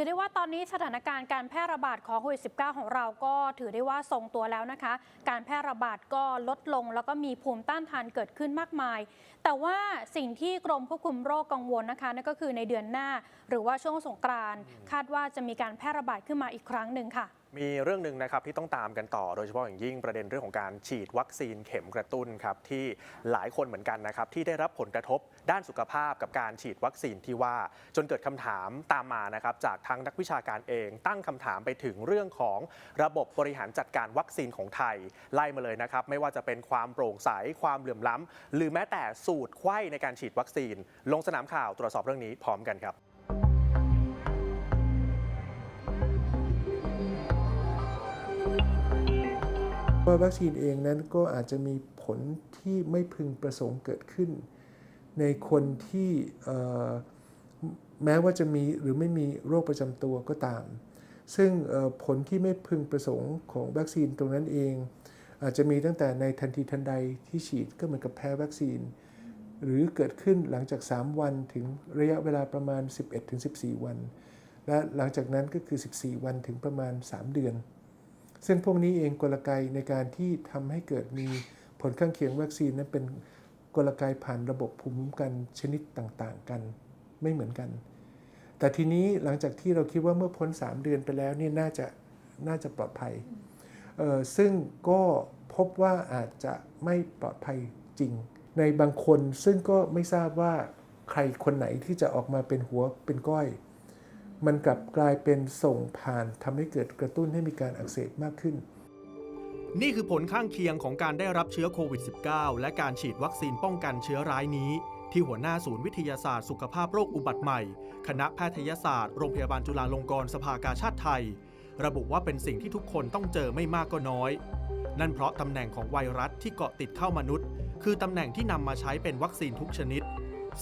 ถือได้ว่าตอนนี้สถานการณ์การแพร่ระบาดของโควิด -19 ของเราก็ถือได้ว่าทรงตัวแล้วนะคะ การแพร่ระบาดก็ลดลงแล้วก็มีภูมิต้านทานเกิดขึ้นมากมาย แต่ว่าสิ่งที่กรมควบคุมโรคกังวลนะคะนั่นก็คือในเดือนหน้า หรือว่าช่วงสงกรานต์คาดว่าจะมีการแพร่ระบาดขึ้นมาอีกครั้งหนึ่งค่ะ มีเรื่องหนึ่งนะครับที่ต้องตามกันต่อโดยเฉพาะอย่างยิ่งประเด็นเรื่องของการฉีดวัคซีนเข็มกระตุ้นครับที่หลายคนเหมือนกันนะครับที่ได้รับผลกระทบด้านสุขภาพกับการฉีดวัคซีนที่ว่า จนเกิดคำถามตามมานะครับจากทั้งนักวิชาการเอง ตั้งคำถามไปถึงเรื่องของระบบบริหารจัดการวัคซีนของไทย ไล่มาเลยนะครับไม่ว่าจะเป็นความโปร่งใสความเหลื่อมล้ำหรือแม้แต่สูตรไข้ในการฉีดวัคซีน ลงสนามข่าวตรวจสอบเรื่องนี้พร้อมกันครับ ว่าวัคซีนเองนั้นก็อาจจะมีผลที่ไม่พึงประสงค์เกิดขึ้น ในคนที่แม้ว่าจะมีหรือไม่มีโรคประจำตัวก็ตาม ซึ่งผลที่ไม่พึงประสงค์ของวัคซีนตรงนั้นเอง อาจจะมีตั้งแต่ในทันทีทันใดที่ฉีดก็เหมือนกับแพ้วัคซีน หรือเกิดขึ้นหลังจาก 3 วันถึงระยะเวลาประมาณ 11-14 วัน และหลังจากนั้นก็คือ 14 วันถึงประมาณ 3 เดือน ซึ่งพวกนี้เองกลไกในการที่ทำให้เกิดมีผลข้างเคียงวัคซีนนั้นเป็นกลไกผ่านระบบภูมิคุ้มกันชนิดต่างๆ กันไม่เหมือนกัน แต่ทีนี้หลังจากที่เราคิดว่าเมื่อพ้น 3 เดือนไปแล้วนี่น่าจะน่าจะปลอดภัย ซึ่งก็พบว่าอาจจะไม่ปลอดภัยจริง ในบางคนซึ่งก็ไม่ทราบว่าใครคนไหนที่จะออกมาเป็นหัวเป็นก้อย มันกลับกลายเป็นส่งผ่านทำให้เกิดกระตุ้นให้มีการอักเสบมากขึ้น นี่คือผลข้างเคียงของการได้รับเชื้อโควิด -19 และการฉีดวัคซีนป้องกันเชื้อร้ายนี้ ที่หัวหน้าศูนย์วิทยาศาสตร์สุขภาพโรคอุบัติใหม่ คณะแพทยศาสตร์โรงพยาบาลจุฬาลงกรณ์สภากาชาติไทย ระบุว่าเป็นสิ่งที่ทุกคนต้องเจอไม่มากก็น้อย นั่นเพราะตำแหน่งของไวรัสที่เกาะติดเข้ามนุษย์ คือตำแหน่งที่นำมาใช้เป็นวัคซีนทุกชนิด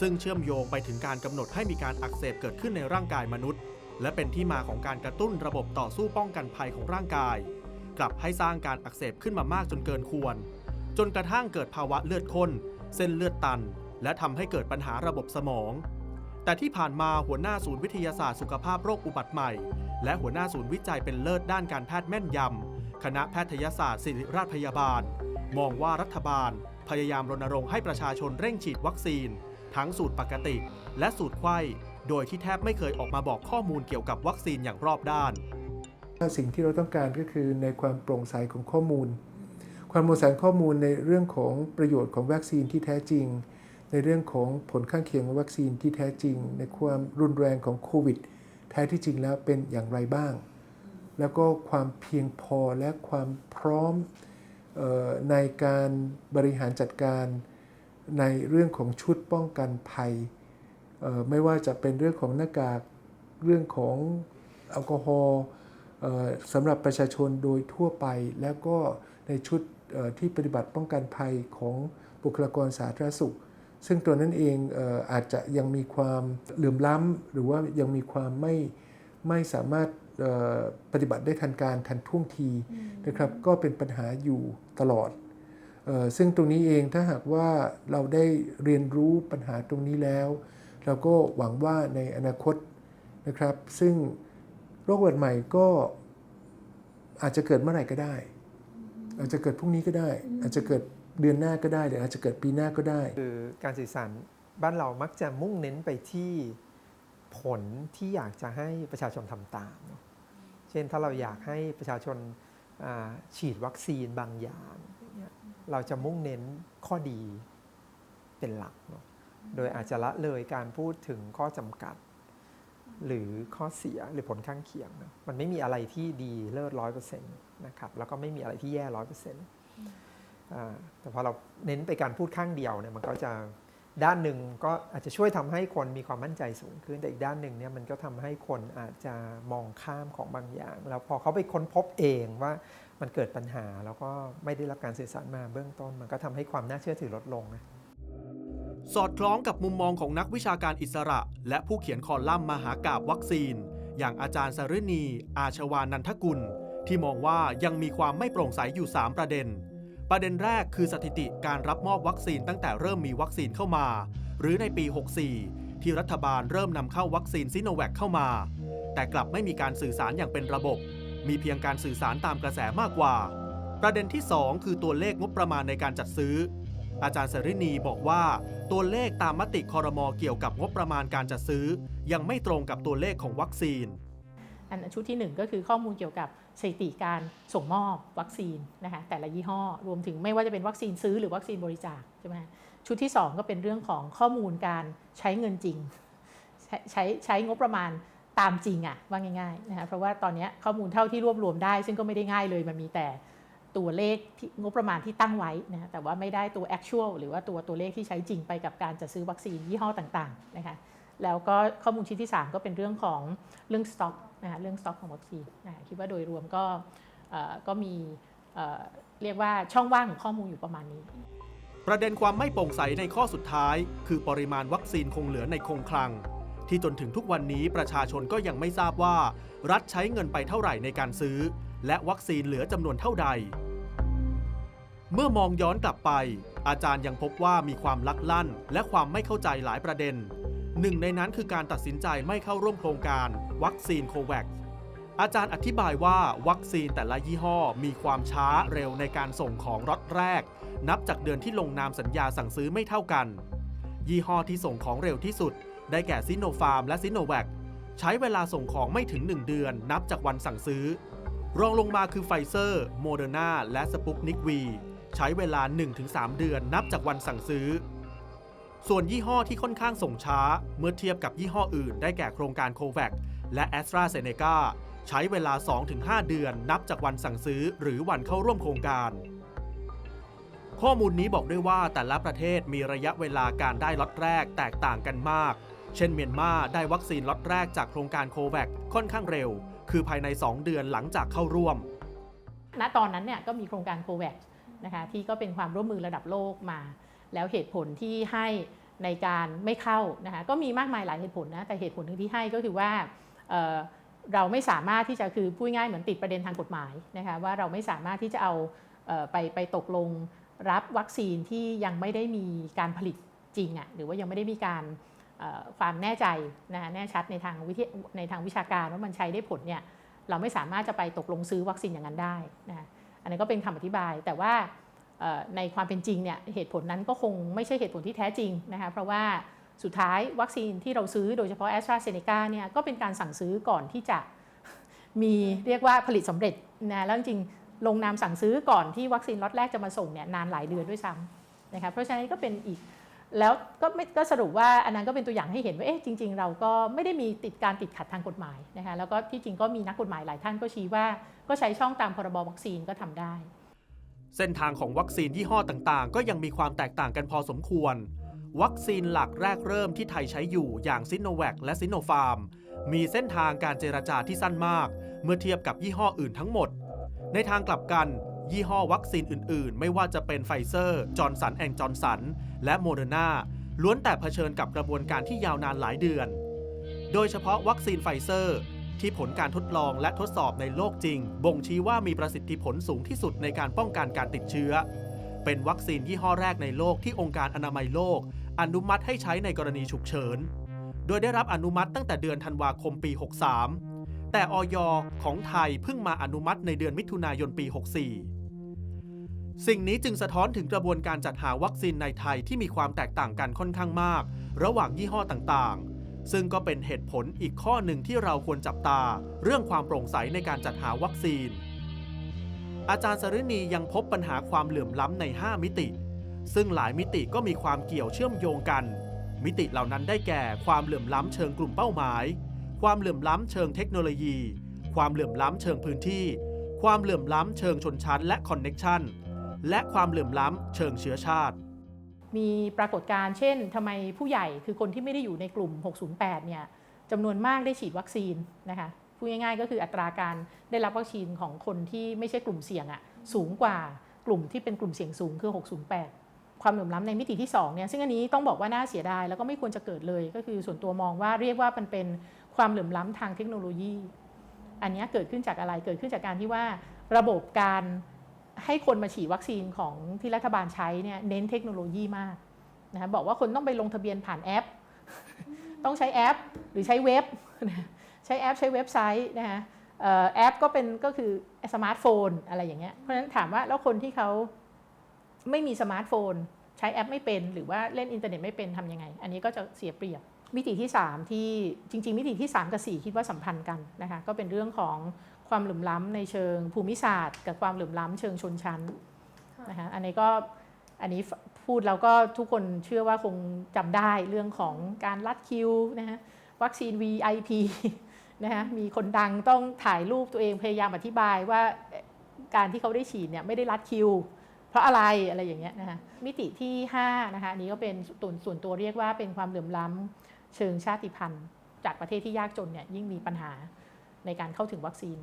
ซึ่งเชื่อมโยงไปถึงการกำหนดให้มีการอักเสบเกิดขึ้นในร่างกายมนุษย์ และเป็นที่มาของการกระตุ้นระบบต่อสู้ป้องกันภัยของร่างกาย กลับให้สร้างการอักเสบขึ้นมามากจนเกินควร จนกระทั่งเกิดภาวะเลือดข้น เส้นเลือดตัน และทำให้เกิดปัญหาระบบสมอง แต่ที่ผ่านมาหัวหน้าศูนย์วิทยาศาสตร์สุขภาพโรคอุบัติใหม่ และหัวหน้าศูนย์วิจัยเป็นเลิศด้านการแพทย์แม่นยำคณะแพทยศาสตร์ศิริราชพยาบาล มองว่ารัฐบาล พยายามรณรงค์ให้ประชาชนเร่งฉีดวัคซีน ทั้งสูตรปกติ และสูตรไข้โดยที่แทบไม่เคยออกมาบอกข้อมูลเกี่ยวกับวัคซีนอย่างรอบด้าน สิ่งที่เราต้องการก็คือในความโปร่งใสของข้อมูล ความโปร่งใสข้อมูลในเรื่องของประโยชน์ของวัคซีนที่แท้จริง ในเรื่องของผลข้างเคียงของวัคซีนที่แท้จริง ในความรุนแรงของโควิดแท้ที่จริงแล้วเป็นอย่างไรบ้าง แล้วก็ความเพียงพอและความพร้อมออในการบริหารจัดการ ในเรื่องของชุดป้องกันภัยเอ่อไม่ว่าจะเป็นเรื่องของหน้ากาก เรื่องของแอลกอฮอล์เอ่อสำหรับประชาชนโดยทั่วไป แล้วก็ในชุดเอ่อที่ปฏิบัติป้องกันภัยของบุคลากรสาธารณสุข ซึ่งตัวนั้นเองเอออาจจะยังมีความเหลื่อมล้ำ หรือว่ายังมีความไม่ไม่สามารถเอ่อปฏิบัติได้ทันการทันท่วงทีนะครับ ก็เป็นปัญหาอยู่ตลอดเออ ซึ่งตรงนี้เองถ้าหากว่าเราได้เรียนรู้ปัญหาตรงนี้แล้ว เราก็หวังว่าในอนาคตนะครับ ซึ่งโรคอุบัติใหม่ก็อาจจะเกิดเมื่อไหร่ก็ได้ อาจจะเกิดพรุ่งนี้ก็ได้ อาจจะเกิดเดือนหน้าก็ได้หรืออาจจะเกิดปีหน้าก็ได้ คือการสื่อสารบ้านเรามักจะมุ่งเน้นไปที่ผลที่อยากจะให้ประชาชนทำตาม เช่นถ้าเราอยากให้ประชาชนฉีดวัคซีนบางยางอย่าง เราจะมุ่งเน้นข้อดีเป็นหลักเนอะโดยอาจจะละเลยการพูดถึงข้อจำกัด หรือข้อเสียหรือผลข้างเคียงนะมันไม่มีอะไรที่ดีเลิศร้อยเปอร์เซ็นต์นะครับแล้วก็ไม่มีอะไรที่แย่ร้อยเปอร์เซ็นต์แต่พอเราเน้นไปการพูดข้างเดียวเนี่ยมันก็จะด้านหนึ่งก็อาจจะช่วยทำให้คนมีความมั่นใจสูงขึ้น แต่อีกด้านหนึ่งเนี่ยมันก็ทำให้คนอาจจะมองข้ามของบางอย่าง แล้วพอเขาไปค้นพบเองว่า มันเกิดปัญหาแล้วก็ไม่ได้รับการสื่อสารมาเบื้องต้น มันก็ทำให้ความน่าเชื่อถือลดลงนะสอดคล้องกับมุมมองของนักวิชาการอิสระ และผู้เขียนคอลัมน์มหากาบวัคซีน อย่างอาจารย์สฤณี อาชวานันทกุล ที่มองว่ายังมีความไม่โปร่งใสอยู่ 3 ประเด็น ประเด็นแรกคือสถิติการรับมอบวัคซีนตั้งแต่เริ่มมีวัคซีนเข้ามา หรือในปี 64 ที่รัฐบาลเริ่มนำเข้าวัคซีนซิโนแวคเข้ามา แต่กลับไม่มีการสื่อสารอย่างเป็นระบบ มีเพียงการสื่อสารตามกระแสมากกว่า ประเด็นที่ 2 คือตัวเลขงบประมาณในการจัดซื้อ อาจารย์สรินีบอกว่า ตัวเลขตามมติคอรมอเกี่ยวกับงบประมาณการจัดซื้อ ยังไม่ตรงกับตัวเลขของวัคซีน อันชุดที่ 1 ก็คือข้อมูลเกี่ยวกับสถิติการส่งมอบวัคซีนนะคะแต่ละยี่ห้อรวมถึงไม่ว่าจะเป็นวัคซีนซื้อหรือวัคซีนบริจาคใช่ไหมชุดที่ 2 ก็เป็นเรื่องของข้อมูลการใช้เงินจริง ใช้ใช้งบประมาณ ตามจริงอะว่าง่ายๆนะคะเพราะว่าตอนนี้ข้อมูลเท่าที่รวบรวมได้ ซึ่งก็ไม่ได้ง่ายเลยมันมีแต่ตัวเลขที่งบประมาณที่ตั้งไว้นะแต่ว่าไม่ได้ตัว actual หรือว่าตัวตัวเลขที่ใช้จริงไปกับการจัดซื้อวัคซีนยี่ห้อต่างๆนะคะแล้วก็ข้อมูลชิ้นที่ 3 ก็เป็นเรื่องของเรื่องสต็อกนะคะเรื่องสต็อกของวัคซีนนะคิดว่าโดยรวมก็เออก็มีเออเรียกว่าช่องว่างของข้อมูลอยู่ประมาณนี้ ประเด็นความไม่โปร่งใสในข้อสุดท้าย คือปริมาณวัคซีนคงเหลือในคงคลัง ที่จนถึงทุกวันนี้ประชาชนก็ยังไม่ทราบว่า รัฐใช้เงินไปเท่าไหร่ในการซื้อ และวัคซีนเหลือจำนวนเท่าใด เมื่อมองย้อนกลับไป อาจารย์ยังพบว่ามีความลักลั่น และความไม่เข้าใจหลายประเด็น หนึ่งในนั้นคือการตัดสินใจไม่เข้าร่วมโครงการ วัคซีนโควัคอาจารย์อธิบายว่าวัคซีนแต่ละยี่ห้อมีความช้าเร็วในการส่งของล็อตแรก นับจากเดือนที่ลงนามสัญญาสั่งซื้อไม่เท่ากัน ยี่ห้อที่ส่งของเร็วที่สุด ได้แก่ซิโนฟาร์มและซิโนแวคใช้เวลาส่งของไม่ถึง 1 เดือนนับจากวันสั่งซื้อ รองลงมาคือไฟเซอร์โมเดอร์นาและสปุกนิกวีใช้เวลา 1-3 เดือนนับจากวันสั่งซื้อ ส่วนยี่ห้อที่ค่อนข้างส่งช้า เมื่อเทียบกับยี่ห้ออื่น ได้แก่โครงการโควัคและ a s t r a z เซ e c a ใช้เวลา 2-5 เดือนนับจากวันสั่งซื้อหรือวันเข้าร่วมโครงการ ข้อมูลนี้บอกด้วยว่าแต่ละประเทศมีระยะเวลาการได้ล็อตแรกแตกต่างกันมาก เช่นเมียนมาได้วัคซีนล็อตแรกจากโครงการโควัคค่อนข้างเร็ว คือภายใน 2 เดือนหลังจากเข้าร่วม ณตอนนั้นเนี่ยก็มีโครงการโควัคนะคะที่ก็เป็นความร่วมมือระดับโลกมา แล้วเหตุผลที่ให้ในการไม่เข้านะคะก็มีมากมายหลายเหตุผลนะแต่เหตุผลหนึ่งที่ให้ก็คือว่าเเราไม่สามารถที่จะคือพูดง่ายเหมือนติดประเด็นทางกฎหมายนะคะว่าเราไม่สามารถที่จะเอาเอ่อไปไปตกลงรับวัคซีนที่ยังไม่ได้มีการผลิตจริงอะ่ะหรือว่ายังไม่ได้มีการ ความแน่ใจนะคะแน่ชัดในทางวิทยในทางวิชาการว่ามันใช้ได้ผลเนี่ยเราไม่สามารถจะไปตกลงซื้อวัคซีนอย่างนั้นได้นะคะอันนี้ก็เป็นคำอธิบายแต่ว่าในความเป็นจริงเนี่ยเหตุผลนั้นก็คงไม่ใช่เหตุผลที่แท้จริงนะคะเพราะว่าสุดท้ายวัคซีนที่เราซื้อโดยเฉพาะ a s t r a z เซ e c a เนี่ยก็เป็นการสั่งซื้อก่อนที่จะมีเรียกว่าผลิตสำเร็จนะแล้วจริงลงนามสั่งซื้อก่อนที่วัคซีนล็อตแรกจะมาส่งเนี่ยนานหลายเดือนด้วยซ้ำนะคะเพราะฉะนั้นก็เป็นอีก แล้วก็ไม่ก็สรุปว่าอันนั้นก็เป็นตัวอย่างให้เห็นว่าเอ๊ะจริง ๆ เราก็ไม่ได้มีติดการติดขัดทางกฎหมายนะคะแล้วก็ที่จริงก็มีนักกฎหมายหลายท่านก็ชี้ว่า ก็ใช้ช่องตามพรบวัคซีนก็ทำได้ เส้นทางของวัคซีนยี่ห้อต่างๆ ก็ยังมีความแตกต่างกันพอสมควร วัคซีนหลักแรกเริ่มที่ไทยใช้อยู่อย่างซิโนแวคและซิโนฟาร์มมีเส้นทางการเจรจาที่สั้นมาก เมื่อเทียบกับยี่ห้ออื่นทั้งหมด ในทางกลับกัน ยี่ห้อวัคซีนอื่นๆ ไม่ว่าจะเป็นไฟเซอร์จอร์นสันแองจอร์นสันและโมเดอร์นาล้วนแต่เผชิญกับกระบวนการที่ยาวนานหลายเดือน โดยเฉพาะวัคซีนไฟเซอร์ ที่ผลการทดลองและทดสอบในโลกจริง บ่งชี้ว่ามีประสิทธิผลสูงที่สุดในการป้องกันการติดเชื้อ เป็นวัคซีนยี่ห้อแรกในโลกที่องค์การอนามัยโลก อนุมัติให้ใช้ในกรณีฉุกเฉิน โดยได้รับอนุมัติตั้งแต่เดือนธันวาคมปี 63 แต่ออยของไทยเพิ่งมาอนุมัติในเดือนมิถุนายนปี 64 สิ่งนี้จึงสะท้อนถึงกระบวนการจัดหาวัคซีนในไทยที่มีความแตกต่างกันค่อนข้างมาก ระหว่างยี่ห้อต่างๆ ซึ่งก็เป็นเหตุผลอีกข้อหนึ่งที่เราควรจับตา เรื่องความโปร่งใสในการจัดหาวัคซีน อาจารย์สรินียังพบปัญหาความเหลื่อมล้ำใน 5 มิติ ซึ่งหลายมิติก็มีความเกี่ยวเชื่อมโยงกัน มิติเหล่านั้นได้แก่ความเหลื่อมล้ำเชิงกลุ่มเป้าหมาย ความเหลื่อมล้ำเชิงเทคโนโลยี ความเหลื่อมล้ำเชิงพื้นที่ ความเหลื่อมล้ำเชิงชนชั้นและคอนเน็กชัน และความเหลื่อมล้ำเชิงเชื้อชาติ มีปรากฏการณ์เช่นทำไมผู้ใหญ่คือคนที่ไม่ได้อยู่ในกลุ่ม 608 เนี่ยจำนวนมากได้ฉีดวัคซีนนะคะพูดง่ายๆก็คืออัตราการได้รับวัคซีนของคนที่ไม่ใช่กลุ่มเสี่ยงอะสูงกว่ากลุ่มที่เป็นกลุ่มเสี่ยงสูงคือ 608 ความเหลื่อมล้ำในมิติที่2เนี่ยซึ่งอันนี้ต้องบอกว่าน่าเสียดายแล้วก็ไม่ควรจะเกิดเลย ก็คือส่วนตัวมองว่าเรียกว่ามันเป็นความเหลื่อมล้ำทางเทคโนโลยี อันนี้เกิดขึ้นจากอะไรเกิดขึ้นจากการที่ว่าระบบการ ให้คนมาฉีดวัคซีนของที่รัฐบาลใช้เนี่ยเน้นเทคโนโลยีมากนะคะบอกว่าคนต้องไปลงทะเบียนผ่านแอป ต้องใช้แอป หรือใช้เว็บ ใช้แอปใช้เว็บไซต์นะคะแอปก็เป็นก็คือสมาร์ทโฟนอะไรอย่างเงี้ยเพราะฉะนั้นถามว่าแล้วคนที่เขาไม่มีสมาร์ทโฟน ใช้แอปไม่เป็น หรือว่าเล่นอินเทอร์เน็ตไม่เป็นทำยังไง อันนี้ก็จะเสียเปรียบมิติที่ 3 ที่จริง ๆ มิติที่ 3 กับ 4 คิดว่าสัมพันธ์กันนะคะก็เป็นเรื่องของ ความเหลื่อมล้ำในเชิงภูมิศาสตร์ กับความเหลื่อมล้ำเชิงชนชั้นนะคะอันนี้ก็อันนี้พูดแล้วก็ทุกคนเชื่อว่าคงจำได้เรื่องของการลัดคิวนะคะวัคซีน VIP นะคะมีคนดังต้องถ่ายรูปตัวเองพยายามอธิบายว่าการที่เขาได้ฉีดเนี่ยไม่ได้ลัดคิว เพราะอะไรอะไรอย่างเงี้ยนะคะมิติที่5นะคะอันนี้ก็เป็นส่วนส่วนตัวเรียกว่าเป็นความเหลื่อมล้ำเชิงชาติพันธุ์ จากประเทศที่ยากจนเนี่ยยิ่งมีปัญหา ในการเข้าถึงวัคซีน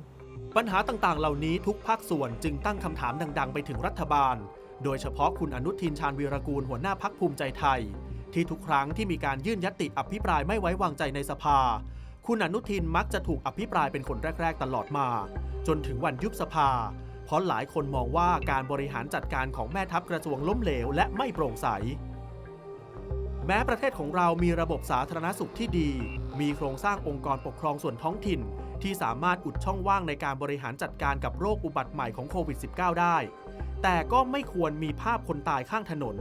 ปัญหาต่างๆ เหล่านี้ทุกภาคส่วนจึงตั้งคำถามดัง ๆ ไปถึงรัฐบาล โดยเฉพาะคุณอนุทินชาญวีรกูลหัวหน้าพักภูมิใจไทย ที่ทุกครั้งที่มีการยื่นยติอภิปรายไม่ไว้วางใจในสภา คุณอนุทินมักจะถูกอภิปรายเป็นคนแรก ๆ ตลอดมา จนถึงวันยุบสภา เพราะหลายคนมองว่าการบริหารจัดการของแม่ทัพกระทรวงล้มเหลวและไม่โปร่งใส แม้ประเทศของเรามีระบบสาธารณสุขที่ดี มีโครงสร้างองค์กรปกครองส่วนท้องถิ่น ที่สามารถอุดช่องว่างในการบริหารจัดการกับโรคอุบัติใหม่ของโควิด -19 ได้ แต่ก็ไม่ควรมีภาพคนตายข้างถนน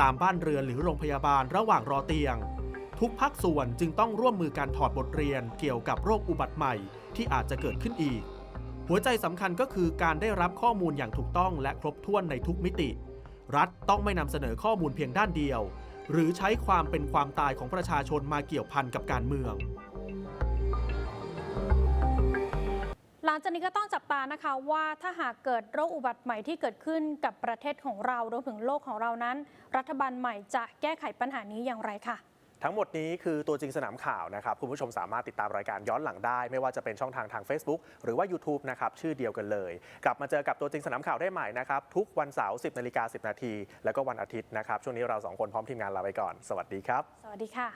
ตามบ้านเรือนหรือโรงพยาบาลระหว่างรอเตียง ทุกภาคส่วนจึงต้องร่วมมือการถอดบทเรียนเกี่ยวกับโรคอุบัติใหม่ที่อาจจะเกิดขึ้นอีก หัวใจสำคัญก็คือการได้รับข้อมูลอย่างถูกต้องและครบถ้วนในทุกมิติ รัฐต้องไม่นำเสนอข้อมูลเพียงด้านเดียว หรือใช้ความเป็นความตายของประชาชนมาเกี่ยวพันกับการเมือง หลังจากนี้ก็ต้องจับตานะคะว่าถ้าหากเกิดโรคอุบัติใหม่ที่เกิดขึ้นกับประเทศของเรารวมถึงโลกของเรานั้น รัฐบาลใหม่จะแก้ไขปัญหานี้อย่างไรค่ะ ทั้งหมดนี้คือตัวจริงสนามข่าวนะครับ คุณผู้ชมสามารถติดตามรายการย้อนหลังได้ ไม่ว่าจะเป็นช่องทางทาง Facebook หรือว่า YouTube นะครับ ชื่อเดียวกันเลย กลับมาเจอกับตัวจริงสนามข่าวได้ใหม่นะครับ ทุกวันเสาร์ 10นาฬิกา10 นาที แล้วก็วันอาทิตย์นะครับ ช่วงนี้เราสองคนพร้อมทีมงานลาไปก่อน สวัสดีครับ สวัสดีค่ะ